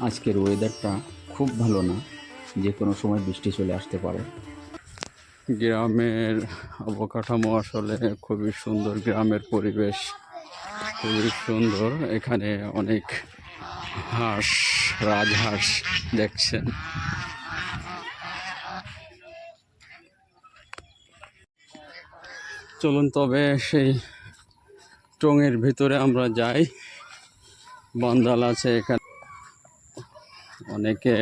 আজকের ওয়েদারটা খুব ভালো না। যে কোনো সময় বৃষ্টি চলে আসতে পারে। গ্রামের অবকাঠামো আসলে খুবই সুন্দর। গ্রামের পরিবেশ খুবই সুন্দর। এখানে অনেক হাঁস, রাজহাঁস দেখছেন। চলুন তবে সেই টঙের ভিতরে আমরা যাই। বন্দাল আছে এখানে। অনেকে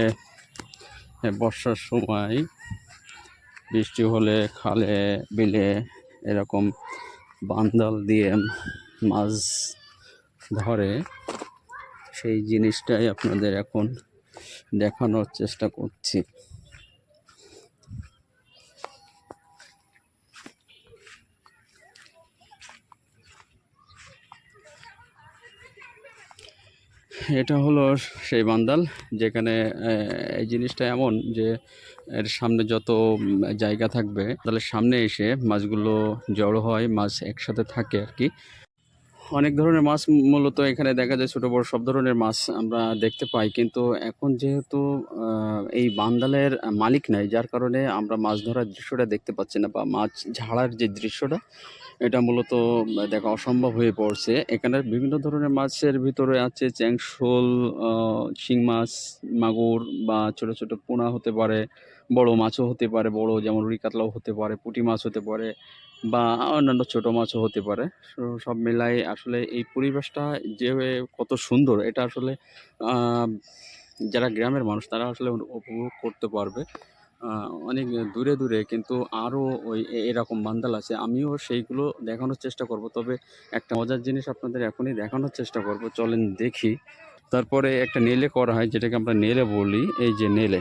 বর্ষার সময় বৃষ্টি হলে খালে বিলে এরকম বান্দাল দিয়ে মাছ ধরে। সেই জিনিসটাই আপনাদের এখন দেখানোর চেষ্টা করছি। এটা হলো সেই বান্দাল, যেখানে এই জিনিসটা এমন যে এর সামনে যত জায়গা থাকবে, তাহলে সামনে এসে মাছগুলো জড়ো হয়, মাছ একসাথে থাকে আর কি। অনেক ধরনের মাছ মূলত এখানে দেখা যায় ছোটো বড় সব ধরনের মাছ আমরা দেখতে পাই, কিন্তু এখন যেহেতু এই বান্দালের মালিক নাই, যার কারণে আমরা মাছ ধরার দৃশ্যটা দেখতে পাচ্ছি না, বা মাছ ঝাড়ার যে দৃশ্যটা এটা মূলত দেখা, অসম্ভব হয়ে পড়ছে। এখানে বিভিন্ন ধরনের মাছের ভিতরে আছে চ্যাংশোল শিং মাছ, মাগুর বা ছোট ছোট পোনা হতে পারে, বড় মাছও হতে পারে, বড় যেমন রুই কাতলাও হতে পারে, পুঁটি মাছ হতে পারে বা অন্যান্য ছোট মাছও হতে পারে। সব মিলাই আসলে এই পরিবেশটা যে কত সুন্দর, এটা আসলে যারা গ্রামের মানুষ তারা আসলে উপভোগ করতে পারবে। অনেক দূরে দূরে কিন্তু আরও ওই এরকম বান্দাল আছে। আমিও সেইগুলো দেখানোর চেষ্টা করব। তবে একটা মজার জিনিস আপনাদের এখনই দেখানোর চেষ্টা করব। চলেন দেখি। তারপরে একটা নেলে করা হয়, যেটাকে আমরা নেলে বলি। এই যে নেলে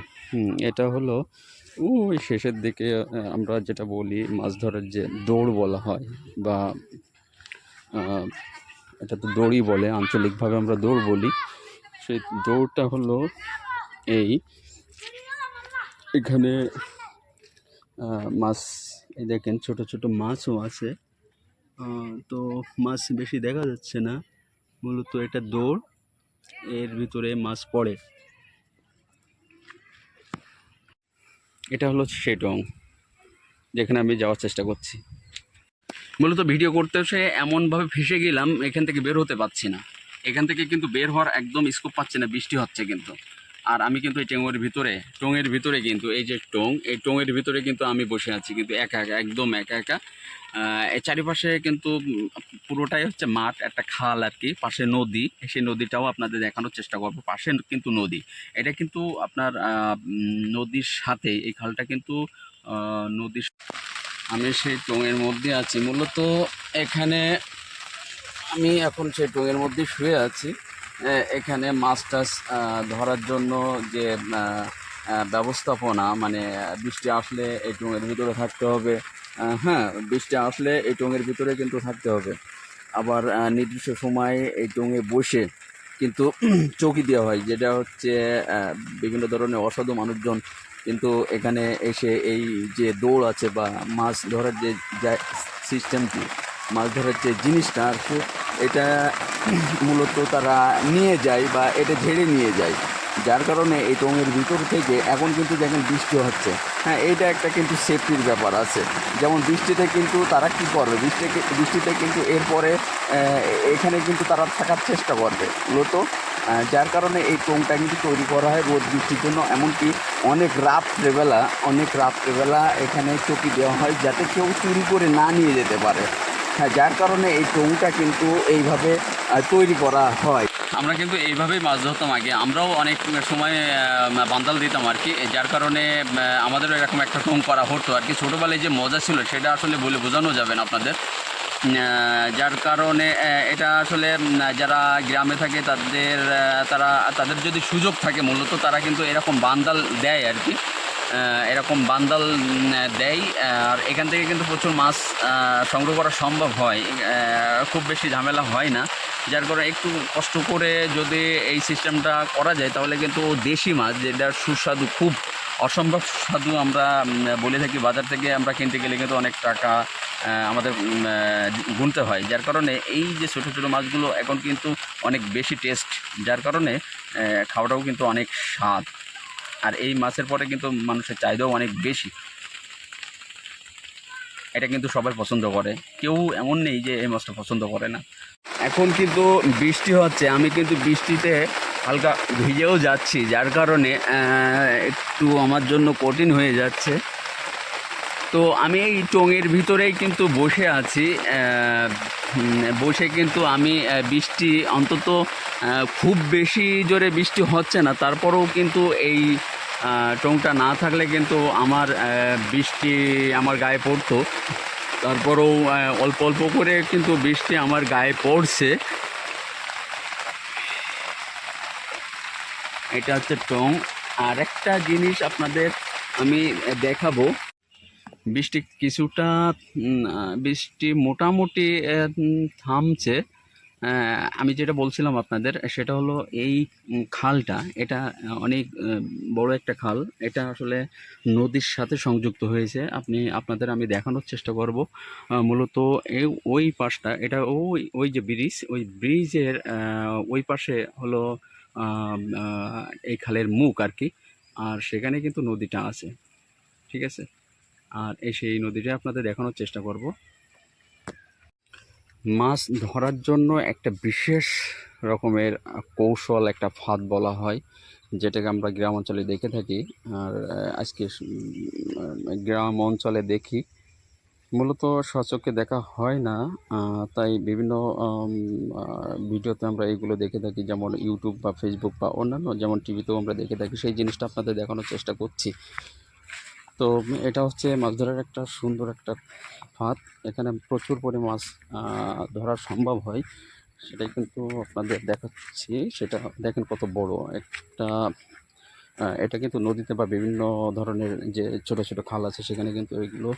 এটা হলো, ওই শেষের দিকে আমরা যেটা বলি, মাছ ধরার যে দৌড় বলা হয় বা এটা তো দড়ি বলে, আঞ্চলিকভাবে আমরা দৌড় বলি। সেই দৌড়টা হলো এই এখানে মাছ, এই দেখেন ছোট ছোট মাছও আছে। তো মাছ বেশি দেখা যাচ্ছে না। মূলত এটা দৌড়, এর ভিতরে মাছ পড়ে। এটা হলো সেটং, যেখানে আমি যাওয়ার চেষ্টা করছি। মূলত ভিডিও করতে এসে এমনভাবে ফেসে গেলাম, এখান থেকে বের হতে পারছি না। এখান থেকে কিন্তু বের হওয়ার একদম স্কোপ পাচ্ছি না, বৃষ্টি হচ্ছে কিন্তু। আর আমি কিন্তু এই টেঙের ভিতরে, টঙের ভিতরে কিন্তু এই যে টং, এই টঙের ভিতরে কিন্তু আমি বসে আছি, কিন্তু একা একা, একদম একা একা। এর চারিপাশে কিন্তু পুরোটাই হচ্ছে মাঠ, একটা খাল আর কি, পাশে নদী। সেই নদীটাও আপনাদের দেখানোর চেষ্টা করব, পাশে কিন্তু নদী। এটা কিন্তু আপনার নদীর সাথে, এই খালটা কিন্তু নদীর আমি সেই টঙের মধ্যে আছি। মূলত এখানে আমি এখন সেই টঙের মধ্যে শুয়ে আছি। এখানে মাছ টাছ ধরার জন্য যে ব্যবস্থাপনা মানে বৃষ্টি আসলে এই টুঙের ভিতরে থাকতে হবে। হ্যাঁ বৃষ্টি আসলে এই টুঙের ভিতরে কিন্তু থাকতে হবে। আবার নির্দিষ্ট সময়ে এই টুঙে বসে কিন্তু চৌকি দেওয়া হয়, যেটা হচ্ছে বিভিন্ন ধরনের অসাধু মানুষজন কিন্তু এখানে এসে এই যে দৌড় আছে বা মাছ ধরার যে, সিস্টেমটি মাছ ধরার যে জিনিসটা আর এটা মূলত তারা নিয়ে যায় বা এটা ঝেড়ে নিয়ে যায়। যার কারণে এই টঙের ভিতর থেকে এখন কিন্তু দেখেন বৃষ্টি হচ্ছে। হ্যাঁ এটা একটা কিন্তু সেফটির ব্যাপার আছে। যেমন বৃষ্টিতে কিন্তু তারা কি করবে? বৃষ্টিতে বৃষ্টিতে কিন্তু এরপরে এখানে কিন্তু তারা থাকার চেষ্টা করবে। মূলত যার কারণে এই টোংটা কিন্তু তৈরি করা হয় রোদ বৃষ্টির জন্য। এমনকি অনেক রাত্রেবেলা অনেক রাত্রেবেলা এখানে চকি দেওয়া হয় যাতে কেউ চুরি করে না নিয়ে যেতে পারে। হ্যাঁ যার কারণে এই টোংটা কিন্তু এইভাবে তৈরি করা হয়। আমরা কিন্তু এইভাবেই মাছ ধরতাম আগে। আমরাও অনেক সময় বান্দাল দিতাম আর কি। যার কারণে আমাদেরও এরকম একটা টোং করা হতো আর কি। ছোটোবেলায় যে মজা ছিল, সেটা আসলে বলে বোঝানো যাবে না আপনাদের। যার কারণে এটা আসলে যারা গ্রামে থাকে, তাদের তারা, তাদের যদি সুযোগ থাকে মূলত, তারা কিন্তু এরকম বান্দাল দেয় আর কি। এরকম বান্দাল দেয়, আর এখান থেকে কিন্তু প্রচুর মাছ সংগ্রহ করা সম্ভব হয়। খুব বেশি ঝামেলা হয় না। যার কারণে একটু কষ্ট করে যদি এই সিস্টেমটা করা যায়, তাহলে কিন্তু দেশি মাছ, যেটা সুস্বাদু, খুব অসম্ভব সাধু আমরা বলে থাকি, বাজার থেকে আমরা কিনতে গেলে কিন্তু অনেক টাকা আমাদের গুনতে হয়। যার কারণে এই যে ছোটো ছোটো মাছগুলো এখন কিন্তু অনেক বেশি টেস্ট যার কারণে খাওয়াটাও কিন্তু অনেক স্বাদ। আর এই মাছের পরে কিন্তু মানুষের চাহিদাও অনেক বেশি। এটা কিন্তু সবাই পছন্দ করে। কেউ এমন নেই যে এই মাছটা পছন্দ করে না। এখন কিন্তু বৃষ্টি হচ্ছে, আমি কিন্তু বৃষ্টিতে হালকা ভিজেও যাচ্ছি, যার কারণে একটু আমার জন্য কঠিন হয়ে যাচ্ছে। তো আমি এই টঙের ভিতরেই কিন্তু বসে আছি বসে কিন্তু আমি বৃষ্টি অন্তত খুব বেশি জোরে বৃষ্টি হচ্ছে না। তারপরেও কিন্তু এই টংটা না থাকলে কিন্তু আমার বৃষ্টি আমার গায়ে পড়তো। তারপরেও অল্প অল্প করে কিন্তু বৃষ্টি আমার গায়ে পড়ছে। এটা হচ্ছে টং। আর একটা জিনিস আপনাদের আমি দেখাবো। বৃষ্টি কিছুটা বৃষ্টি মোটামুটি থামছে। আমি যেটা বলছিলাম আপনাদের, সেটা হলো এই খালটা, এটা অনেক বড় একটা খাল। এটা আসলে নদীর সাথে সংযুক্ত হয়েছে। আপনি, আপনাদের আমি দেখানোর চেষ্টা করব। মূলত ওই পাশটা, এটা ওই ওই যে ব্রিজ, ওই ব্রিজের ওই পাশে হলো এই খালের মুখ আর কি। আর সেখানে কিন্তু নদীটা আছে। ঠিক আছে? আর এই সেই নদীটা আপনাদের দেখানোর চেষ্টা করব। মাছ ধরার জন্য একটা বিশেষ রকমের কৌশল, একটা ফাঁদ বলা হয়, যেটাকে আমরা গ্রাম অঞ্চলে দেখে থাকি। আর আজকে গ্রাম অঞ্চলে দেখি, মূলত সচক্ষে দেখা হয় না। তাই বিভিন্ন ভিডিওতে আমরা এইগুলো দেখে থাকি, যেমন ইউটিউব বা ফেসবুক বা অন্যান্য, যেমন টিভিতেও আমরা দেখে থাকি। সেই জিনিসটা আপনাদের দেখানোর চেষ্টা করছি। তো এটা হচ্ছে মাছ ধরার একটা সুন্দর একটা ফাঁদ। এখানে প্রচুর পরিমাণ মাছ ধরা সম্ভব হয়। সেটাই কিন্তু আপনাদের দেখাচ্ছি। সেটা দেখেন কত বড়। একটা এটা কিন্তু নদীতে বা বিভিন্ন ধরনের যে ছোট ছোট খাল আছে, সেখানে কিন্তু এগুলো